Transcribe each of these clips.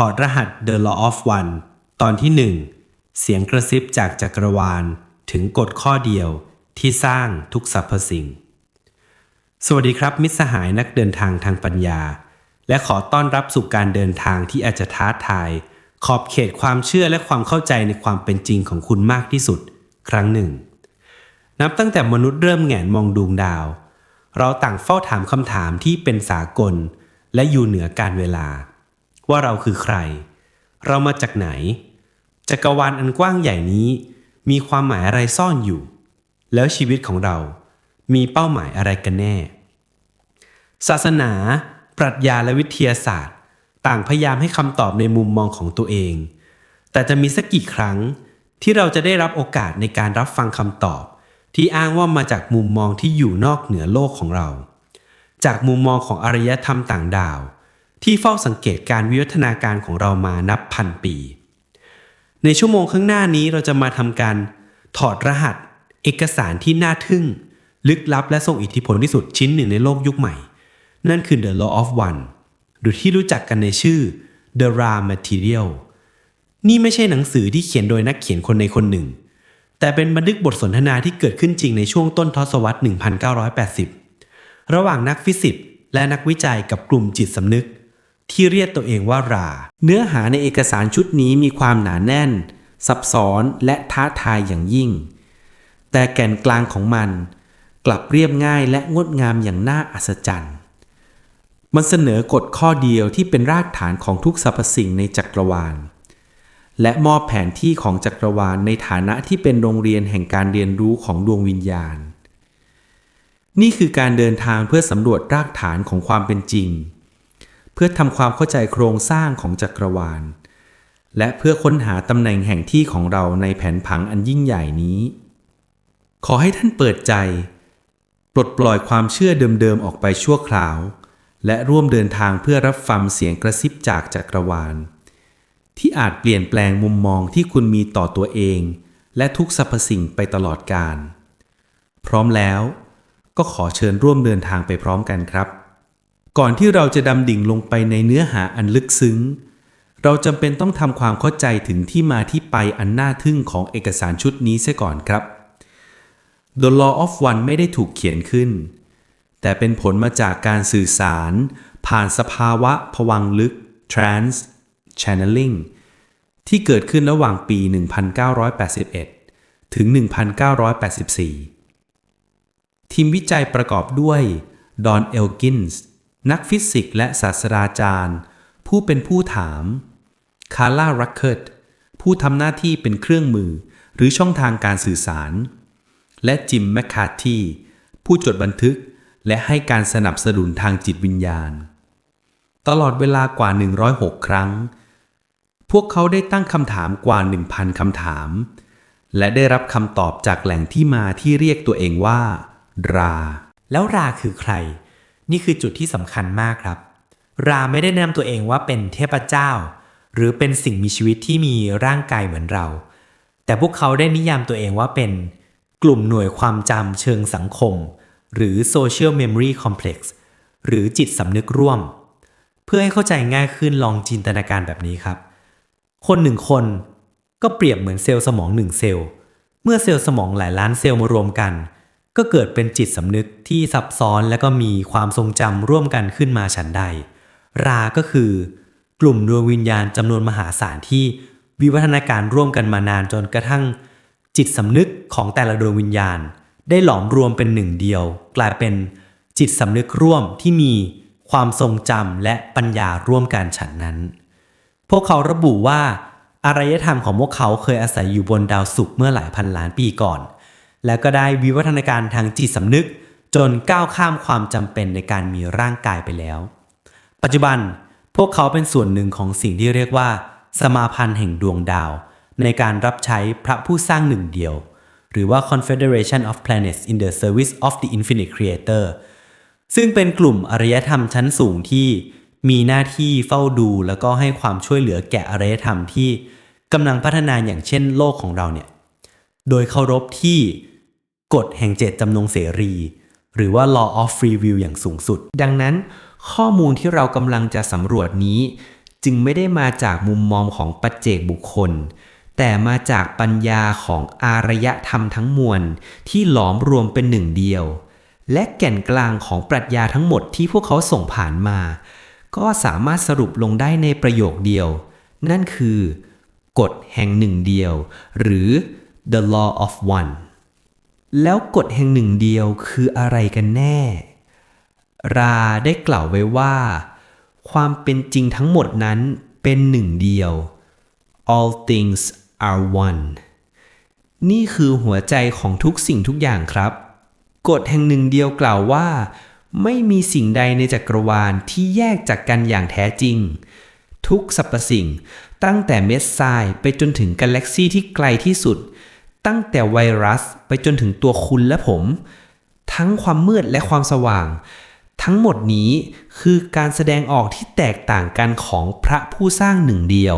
ถอดรหัส The Law of One ตอนที่หนึ่งเสียงกระซิบจากจักรวาล ถึงกฎข้อเดียวที่สร้างทุกสรรพสิ่ง สวัสดีครับ มิตรสหายนักเดินทางทางปัญญา และขอต้อนรับสู่การเดินทางที่อาจจะท้าทาย ขอบเขตความเชื่อและความเข้าใจในความเป็นจริงของคุณมากที่สุด ครั้งหนึ่ง นับตั้งแต่มนุษย์เริ่มแหงนมองดวงดาว เราต่างเฝ้าถามคำถามที่เป็นสากล และอยู่เหนือการเวลา ว่าเราคือใคร เรามาจากไหน จักรวาลอันกว้างใหญ่นี้มีความหมายอะไรซ่อนอยู่ แล้วชีวิตของเรามีเป้าหมายอะไรกันแน่ ศาสนา ปรัชญาและวิทยาศาสตร์ ต่างพยายามให้คำตอบในมุมมองของตัวเอง แต่จะมีสักกี่ครั้งที่เราจะได้รับโอกาสในการรับฟังคำตอบ ที่อ้างว่ามาจากมุมมองที่อยู่นอกเหนือโลกของเรา จากมุมมองของอารยธรรมต่างดาว ที่เฝ้าสังเกตการวิวัฒนาการของเรามานับพันปี ในชั่วโมงข้างหน้านี้เราจะมาทำการถอดรหัส เอกสารที่น่าทึ่ง ลึกลับและทรงอิทธิพลที่สุดชิ้นหนึ่งในโลกยุคใหม่ นั่นคือ The Law of One หรือที่รู้จักกันในชื่อ The Raw Material นี่ไม่ใช่หนังสือที่เขียนโดยนักเขียนคนในคนหนึ่ง แต่เป็นบันทึกบทสนทนาที่เกิดขึ้นจริงในช่วงต้นทศวรรษ 1980 ระหว่างนักฟิสิกส์และนักวิจัยกับกลุ่มจิตสำนึก ที่เรียกตัวเองว่ารา เนื้อหาในเอกสารชุดนี้มีความหนาแน่น ซับซ้อนและท้าทายอย่างยิ่ง แต่แก่นกลางของมัน กลับเรียบง่ายและงดงามอย่างน่าอัศจรรย์ มันเสนอกฎข้อเดียวที่เป็นรากฐานของทุกสรรพสิ่งในจักรวาล และมอบแผนที่ของจักรวาลในฐานะที่เป็นโรงเรียนแห่งการเรียนรู้ของดวงวิญญาณ นี่คือการเดินทางเพื่อสำรวจรากฐานของความเป็นจริง เพื่อทำความเข้าใจโครงสร้างของจักรวาล และเพื่อค้นหาตำแหน่งแห่งที่ของเราในแผนผังอันยิ่งใหญ่นี้ ขอให้ท่านเปิดใจ ปลดปล่อยความเชื่อเดิมๆออกไปชั่วคราว และร่วมเดินทางเพื่อรับฟังเสียงกระซิบจากจักรวาล ที่อาจเปลี่ยนแปลงมุมมองที่คุณมีต่อตัวเอง และทุกสรรพสิ่งไปตลอดกาลพร้อมแล้วก็ขอเชิญร่วมเดินทางไปพร้อมกันครับ ก่อนที่เราจะดำดิ่งลงไปในเนื้อหาอันลึกซึ้ง เราจำเป็นต้องทำความเข้าใจถึงที่มาที่ไปอันน่าทึ่งของเอกสารชุดนี้เสียก่อนครับ The Law of One ไม่ได้ถูกเขียนขึ้น แต่เป็นผลมาจากการสื่อสาร ผ่านสภาวะผวังลึก trance channeling ที่เกิดขึ้นระหว่างปี 1981 ถึง 1984 ทีมวิจัยประกอบด้วยดอนเอลกินส์ นักฟิสิกส์และศาสตราจารย์ ผู้เป็นผู้ถาม คาร่ารักเคิร์ตผู้ทำหน้าที่เป็นเครื่องมือหรือช่องทางการสื่อสาร และจิมแมคคาทีผู้จดบันทึกและให้การสนับสนุนทางจิตวิญญาณ ตลอดเวลากว่า 106 ครั้ง พวกเขาได้ตั้งคำถามกว่า 1,000 คำถาม และได้รับคำตอบจากแหล่งที่มาที่เรียกตัวเองว่า รา แล้วราคือใคร นี่คือจุดที่สำคัญมากครับ ราไม่ได้แนะนำตัวเองว่าเป็นเทพเจ้า หรือเป็นสิ่งมีชีวิตที่มีร่างกายเหมือนเรา แต่พวกเขาได้นิยามตัวเองว่าเป็นกลุ่มหน่วยความจำเชิงสังคม หรือ social memory complex หรือจิตสำนึกร่วม เพื่อให้เข้าใจง่ายขึ้นลองจินตนาการแบบนี้ครับ คนหนึ่งคนก็เปรียบเหมือนเซลล์สมองหนึ่งเซลล์ เมื่อเซลล์สมองหลายล้านเซลล์มารวมกัน ก็เกิดเป็นจิตสำนึกที่ซับซ้อนและก็มีความทรงจำร่วมกันขึ้นมาฉันใด ราก็คือกลุ่มดวงวิญญาณจำนวนมหาศาลที่วิวัฒนาการร่วมกันมานานจนกระทั่ง จิตสำนึกของแต่ละดวงวิญญาณ ได้หลอมรวมเป็นหนึ่งเดียว กลายเป็นจิตสำนึกร่วมที่มีความทรงจำและปัญญาร่วมกันฉันนั้น พวกเขาระบุว่าอารยธรรมของพวกเขาเคยอาศัยอยู่บนดาวศุกร์เมื่อหลายพันล้านปีก่อน แล้วก็ได้วิวัฒนาการทางจิตสำนึก จนก้าวข้ามความจำเป็นในการมีร่างกายไปแล้ว ปัจจุบันพวกเขาเป็นส่วนหนึ่งของสิ่งที่เรียกว่า สมาพันธ์แห่งดวงดาว ในการรับใช้พระผู้สร้างหนึ่งเดียว หรือว่า Confederation of Planets in the Service of the Infinite Creator ซึ่งเป็นกลุ่มอารยธรรมชั้นสูงที่มีหน้าที่เฝ้าดูแล้วก็ให้ความช่วยเหลือแก่อารยธรรมที่กำลังพัฒนาอย่างเช่นโลกของเราเนี่ย โดยเคารพที่ กฎแห่งเจตจำนงเสรี หรือว่า law of free will อย่างสูงสุด ดังนั้น ข้อมูลที่เรากำลังจะสำรวจนี้ จึงไม่ได้มาจากมุมมองของปัจเจกบุคคล แต่มาจากปัญญาของอารยธรรมทั้งมวล ที่หลอมรวมเป็นหนึ่งเดียว และแก่นกลางของปรัชญาทั้งหมดที่พวกเขาส่งผ่านมา ก็สามารถสรุปลงได้ในประโยคเดียว นั่นคือกฎแห่งหนึ่งเดียว หรือ the law of one แล้วกฎแห่งหนึ่งเดียวคืออะไรกันแน่ ราได้กล่าวไว้ว่า ความเป็นจริงทั้งหมดนั้นเป็นหนึ่งเดียว all things are one นี่คือหัวใจของทุกสิ่งทุกอย่างครับ กฎแห่งหนึ่งเดียวกล่าวว่า ไม่มีสิ่งใดในจักรวาลที่แยกจากกันอย่างแท้จริง ทุกสรรพสิ่งตั้งแต่เม็ดทรายไปจนถึงกาแล็กซีที่ไกลที่สุด ตั้งแต่ไวรัสไปจนถึงตัวคุณและผม ทั้งความมืดและความสว่าง ทั้งหมดนี้คือการแสดงออกที่แตกต่างกันของพระผู้สร้างหนึ่งเดียว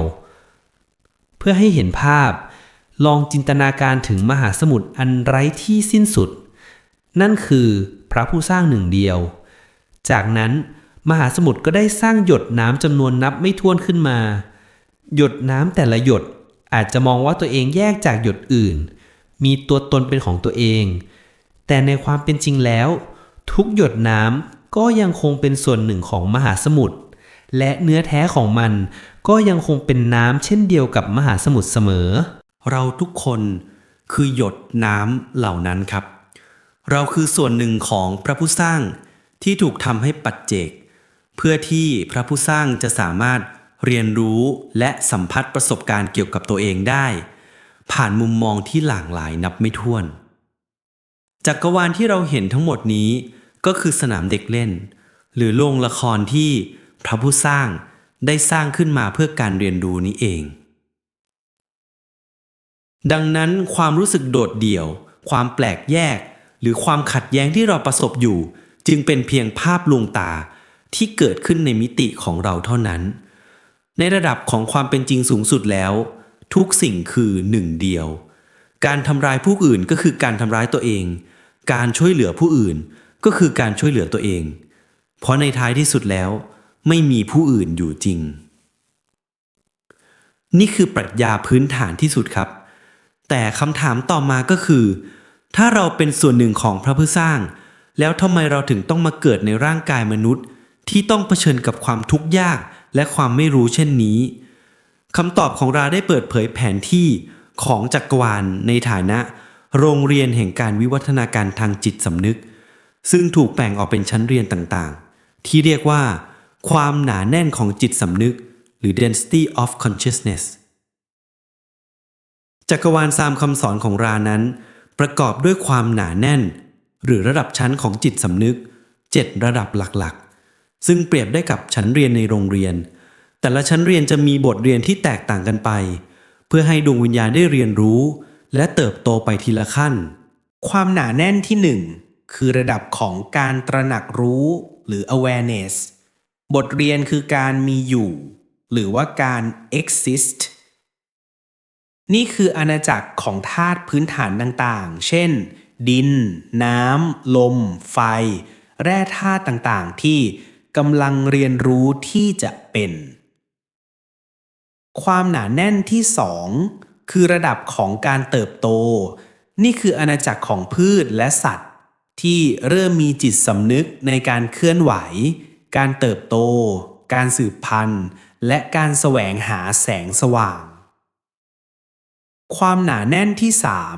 เพื่อให้เห็นภาพ ลองจินตนาการถึงมหาสมุทรอันไร้ที่สิ้นสุด นั่นคือพระผู้สร้างหนึ่งเดียว จากนั้นมหาสมุทรก็ได้สร้างหยดน้ำจำนวนนับไม่ถ้วนขึ้นมา หยดน้ำแต่ละหยดอาจจะมองว่าตัวเองแยกจากหยดอื่น มีตัวตนเป็นของตัวเอง แต่ในความเป็นจริงแล้ว ทุกหยดน้ำก็ยังคงเป็นส่วนหนึ่งของมหาสมุทรและเนื้อแท้ของมันก็ยังคงเป็นน้ำเช่นเดียวกับมหาสมุทรเสมอ เราทุกคนคือหยดน้ำเหล่านั้นครับ เราคือส่วนหนึ่งของพระผู้สร้างที่ถูกทำให้ปัจเจก เพื่อที่พระผู้สร้างจะสามารถเรียนรู้และสัมผัสประสบการณ์เกี่ยวกับตัวเองได้ ผ่านมุมมองที่หลากหลายนับไม่ถ้วน จักรวาลที่เราเห็นทั้งหมดนี้ก็คือสนามเด็กเล่น หรือโรงละครที่พระผู้สร้างได้สร้างขึ้นมาเพื่อการเรียนรู้นี้เอง ดังนั้นความรู้สึกโดดเดี่ยว ความแปลกแยก หรือความขัดแย้งที่เราประสบอยู่ จึงเป็นเพียงภาพลวงตาที่เกิดขึ้นในมิติของเราเท่านั้น ในระดับของความเป็นจริงสูงสุดแล้ว ทุกสิ่งคือหนึ่งเดียว การทำร้ายผู้อื่นก็คือการทำร้ายตัวเอง การช่วยเหลือผู้อื่นก็คือการช่วยเหลือตัวเอง เพราะในท้ายที่สุดแล้ว ไม่มีผู้อื่นอยู่จริง นี่คือปรัชญาพื้นฐานที่สุดครับ แต่คำถามต่อมาก็คือ ถ้าเราเป็นส่วนหนึ่งของพระผู้สร้าง แล้วทำไมเราถึงต้องมาเกิดในร่างกายมนุษย์ ที่ต้องเผชิญกับความทุกข์ยากและความไม่รู้เช่นนี้ คำตอบของราได้เปิดเผยแผนที่ของจักรวาลในฐานะ โรงเรียนแห่งการวิวัฒนาการทางจิตสำนึก ซึ่งถูกแบ่งออกเป็นชั้นเรียนต่างๆ ที่เรียกว่า ความหนาแน่นของจิตสำนึก หรือ density of consciousness จักรวาลสามคำสอนของรานั้น ประกอบด้วยความหนาแน่น หรือระดับชั้นของจิตสำนึก 7 ระดับหลักๆ ซึ่งเปรียบได้กับชั้นเรียนในโรงเรียน แต่ละชั้นเรียนจะมีบทเรียนที่แตกต่างกันไป เพื่อให้ดวงวิญญาณได้เรียนรู้ และเติบโตไปทีละขั้น ความหนาแน่นที่หนึ่งคือระดับของการตระหนักรู้หรือ awareness บทเรียนคือการมีอยู่ หรือว่าการ exist นี่คืออาณาจักรของธาตุพื้นฐานต่างๆ เช่น ดิน น้ำ ลม ไฟ แร่ธาตุต่างๆ ที่กำลังเรียนรู้ที่จะเป็น ความหนาแน่นที่สองคือระดับของการเติบโต นี่คืออาณาจักรของพืชและสัตว์ ที่เริ่มมีจิตสำนึกในการเคลื่อนไหว การเติบโต การสืบพันธุ์ และการแสวงหาแสงสว่าง ความหนาแน่นที่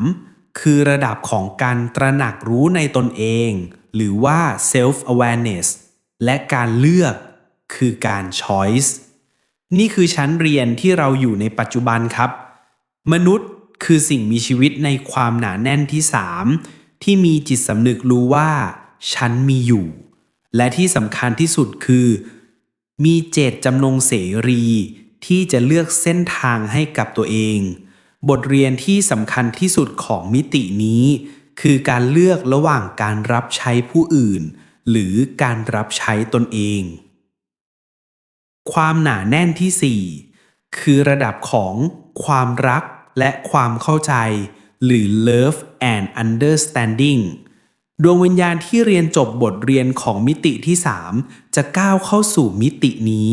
3 คือระดับของการตระหนักรู้ในตนเอง หรือว่า self awareness และการเลือกคือการ choice นี่คือชั้นเรียนที่เราอยู่ในปัจจุบันครับ มนุษย์คือสิ่งมีชีวิตในความหนาแน่นที่ 3 ที่มีจิตสำนึกรู้ว่า ฉันมีอยู่ และที่สำคัญที่สุดคือ มีเจตจำนงเสรีที่จะเลือกเส้นทางให้กับตัวเอง บทเรียนที่สำคัญที่สุดของมิตินี้ คือการเลือกระหว่างการรับใช้ผู้อื่น หรือการรับใช้ตนเอง ความหนาแน่นที่ 4 คือระดับของความรักและความเข้าใจ หรือ love and understanding ดวงวิญญาณที่เรียนจบบทเรียนของมิติที่ 3 จะก้าวเข้าสู่มิตินี้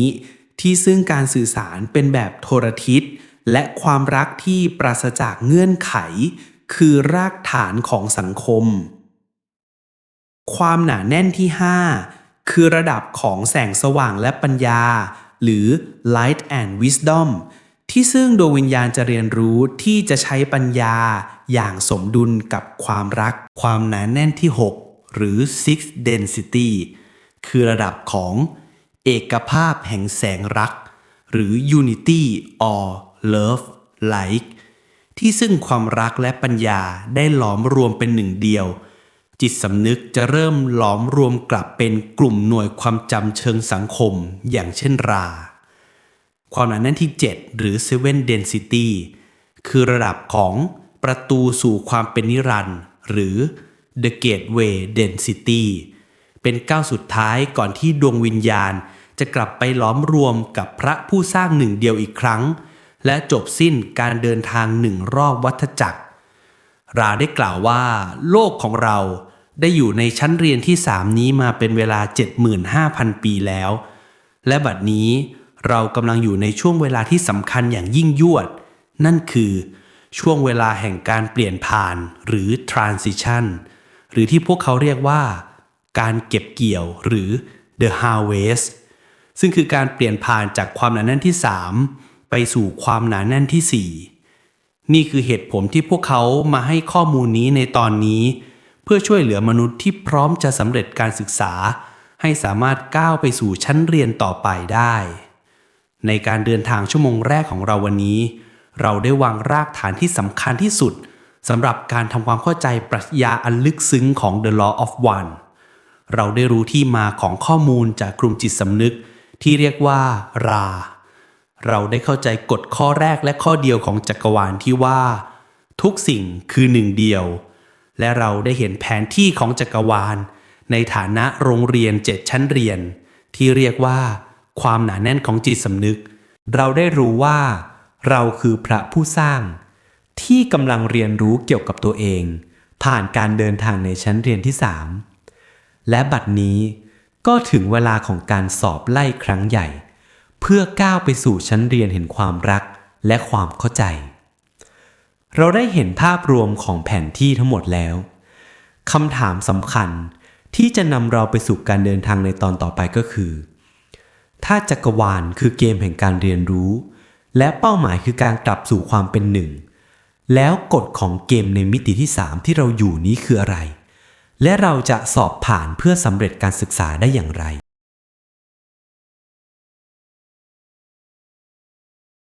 ที่ซึ่งการสื่อสารเป็นแบบโทรทิศ และความรักที่ปราศจากเงื่อนไข คือรากฐานของสังคม ความหนาแน่นที่ 5 คือระดับของแสงสว่างและปัญญา หรือ light and wisdom ที่ซึ่งดวงวิญญาณจะเรียนรู้ที่จะใช้ปัญญาอย่างสมดุลกับความรัก ความหนาแน่นที่ 6 หรือ six density คือระดับของเอกภาพแห่งแสงรัก หรือ unity or love like ที่ซึ่งความรักและปัญญาได้หลอมรวมเป็นหนึ่งเดียว จิตสำนึกจะเริ่มหลอมรวมกลับเป็นกลุ่มหน่วยความจำเชิงสังคม อย่างเช่นรา ความหนาแน่นที่ 7 หรือ seven density คือระดับของประตูสู่ความเป็นนิรันดร์หรือ the gateway density เป็นก้าวสุดท้ายก่อนที่ดวงวิญญาณจะกลับไปหลอมรวมกับพระผู้สร้างหนึ่งเดียวอีกครั้ง และจบสิ้นการเดินทางหนึ่งรอบวัฏจักร ราได้กล่าวว่า โลกของเรา ได้อยู่ในชั้นเรียนที่สามนี้มาเป็นเวลา 75,000 ปีแล้ว และบัดนี้เรากำลังอยู่ในช่วงเวลาที่สำคัญอย่างยิ่งยวด นั่นคือช่วงเวลาแห่งการเปลี่ยนผ่านหรือ transition หรือที่พวกเขาเรียกว่า การเก็บเกี่ยวหรือ the harvest ซึ่งคือการเปลี่ยนผ่านจากความหนาแน่นที่ 3 ไปสู่ความหนาแน่นที่ 4 นี่คือเหตุผลที่พวกเขามาให้ข้อมูลนี้ในตอนนี้ พื่อช่วยเหลือมนุษย์ที่พร้อมจะสำเร็จการศึกษา ให้สามารถก้าวไปสู่ชั้นเรียนต่อไปได้ ในการเดินทางชั่วโมงแรกของเราวันนี้ เราได้วางรากฐานที่สำคัญที่สุดสำหรับการทำความเข้าใจปรัชญาอันลึกซึ้งของ The Law of One เราได้รู้ที่มาของข้อมูลจากกลุ่มจิตสำนึกที่เรียกว่ารา เราได้เข้าใจกฎข้อแรกและข้อเดียวของจักรวาลที่ว่า ทุกสิ่งคือหนึ่งเดียว และเราได้เห็นแผนที่ของจักรวาล ในฐานะโรงเรียนเจ็ดชั้นเรียน ที่เรียกว่าความหนาแน่นของจิตสำนึก เราได้รู้ว่า เราคือพระผู้สร้าง ที่กำลังเรียนรู้เกี่ยวกับตัวเอง ผ่านการเดินทางในชั้นเรียนที่สามและบัดนี้ก็ถึงเวลาของการสอบไล่ครั้งใหญ่ เพื่อก้าวไปสู่ชั้นเรียนเห็นความรักและความเข้าใจ เราได้เห็นภาพรวมของแผนที่ทั้งหมดแล้วคำถามสำคัญที่จะนำเราไปสู่การเดินทางในตอนต่อไปก็คือ ถ้าจักรวาลคือเกมแห่งการเรียนรู้ และเป้าหมายคือการกลับสู่ความเป็นหนึ่ง แล้วกฎของเกมในมิติที่ 3 ที่เราอยู่นี้คืออะไร และเราจะสอบผ่านเพื่อสำเร็จการศึกษาได้อย่างไร